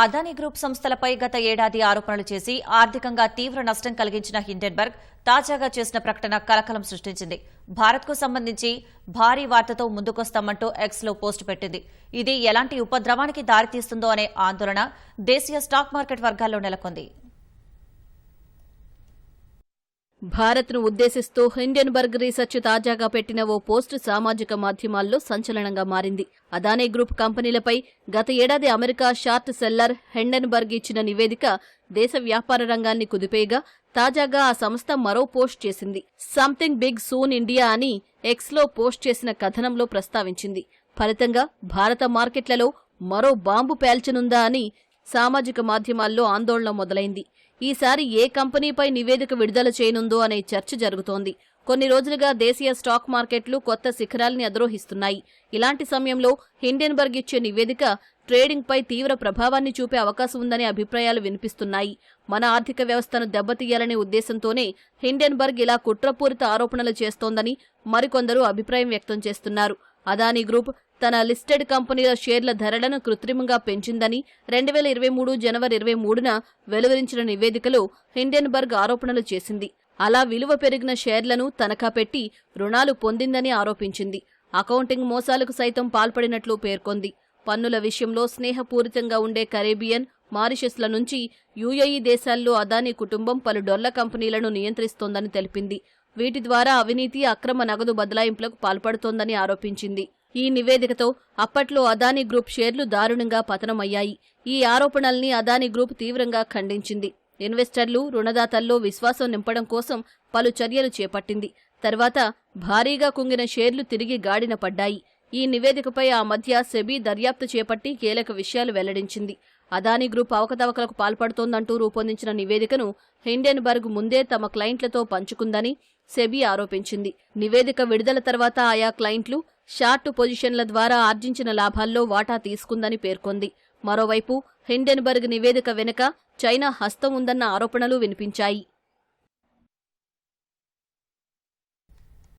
Adani group సంస్థలపై గత ఏడాది ఆరోపణలు చేసి ఆర్థికంగా తీవ్ర నష్టం కలిగించిన హిండెన్బర్గ్ తాజాగా చేసిన ప్రకటన కలకలం సృష్టించింది. భారత్కు సంబంధించి భారీ వార్తతో ముందుకొస్తామంటూ ఎక్స్లో పోస్ట్ పెట్టింది. ఇది ఎలాంటి ఉపద్రవానికి దారితీస్తుందో అనే ఆందోళన దేశీయ స్టాక్ మార్కెట్ వర్గాల్లో నెలకొంది. భారత్ను ఉద్దేశిస్తూ హిండెన్బర్గ్ రీసెర్చ్ తాజాగా పెట్టిన ఓ పోస్ట్ సామాజిక మాధ్యమాల్లో సంచలనంగా మారింది. అదానీ గ్రూప్ కంపెనీలపై గత ఏడాది అమెరికా షార్ట్ సెల్లర్ హెండెన్బర్గ్ ఇచ్చిన నివేదిక దేశ వ్యాపార రంగాన్ని కుదిపేయగా తాజాగా ఆ సంస్థ మరో పోస్ట్ చేసింది. సంథింగ్ బిగ్ సూన్ ఇండియా అని ఎక్స్లో పోస్ట్ చేసిన కథనంలో ప్రస్తావించింది. ఫలితంగా భారత మార్కెట్లలో మరో బాంబు పేల్చనుందా అని సామాజిక మాధ్యమాల్లో ఆందోళన మొదలైంది. ఈసారి ఏ కంపెనీపై నివేదిక విడుదల చేయనుందో అనే చర్చ జరుగుతోంది. కొన్ని రోజులుగా దేశీయ స్టాక్ మార్కెట్లు కొత్త శిఖరాల్ని అధిరోహిస్తున్నాయి. ఇలాంటి సమయంలో హిండెన్బర్గ్ ఇచ్చే నివేదిక ట్రేడింగ్పై తీవ్ర ప్రభావాన్ని చూపే అవకాశం ఉందనే అభిప్రాయాలు వినిపిస్తున్నాయి. మన ఆర్థిక వ్యవస్థను దెబ్బతీయాలనే ఉద్దేశంతోనే హిండెన్బర్గ్ ఇలా కుట్రపూరిత ఆరోపణలు చేస్తోందని మరికొందరు అభిప్రాయం వ్యక్తం చేస్తున్నారు. అదానీ గ్రూప్ తన లిస్టెడ్ కంపెనీల షేర్ల ధరలను కృత్రిమంగా పెంచిందని రెండు వేల ఇరవై మూడు జనవరి ఇరవై మూడున వెలువరించిన నివేదికలో హిండెన్బర్గ్ ఆరోపణలు చేసింది. అలా విలువ పెరిగిన షేర్లను తనఖా పెట్టి రుణాలు పొందిందని ఆరోపించింది. అకౌంటింగ్ మోసాలకు సైతం పాల్పడినట్లు పేర్కొంది. పన్నుల విషయంలో స్నేహపూరితంగా ఉండే కరేబియన్ మారిషస్ల నుంచి యుఏఈ దేశాల్లో అదానీ కుటుంబం పలు డొల్ల కంపెనీలను నియంత్రిస్తోందని తెలిపింది. వీటి ద్వారా అవినీతి అక్రమ నగదు బదలాయింపులకు పాల్పడుతోందని ఆరోపించింది. ఈ నివేదికతో అప్పట్లో అదానీ గ్రూప్ షేర్లు దారుణంగా పతనమయ్యాయి. ఈ ఆరోపణల్ని అదానీ గ్రూప్ తీవ్రంగా ఖండించింది. ఇన్వెస్టర్లు రుణదాతల్లో విశ్వాసం నింపడం కోసం పలు చర్యలు చేపట్టింది. తర్వాత భారీగా కుంగిన షేర్లు తిరిగి గాడిన పడ్డాయి. ఈ నివేదికపై ఆ మధ్య సెబీ దర్యాప్తు చేపట్టి కీలక విషయాలు వెల్లడించింది. అదానీ గ్రూప్ అవకతవకలకు పాల్పడుతోందంటూ రూపొందించిన నివేదికను హిండెన్బర్గ్ ముందే తమ క్లయింట్లతో పంచుకుందని సెబీ ఆరోపించింది. నివేదిక విడుదల తర్వాత ఆయా క్లయింట్లు షార్ట్ పొజిషన్ల ద్వారా ఆర్జించిన లాభాల్లో వాటా తీసుకుందని పేర్కొంది. మరోవైపు హిండెన్బర్గ్ నివేదిక వెనుక చైనా హస్తం ఉందన్న ఆరోపణలు వినిపించాయి.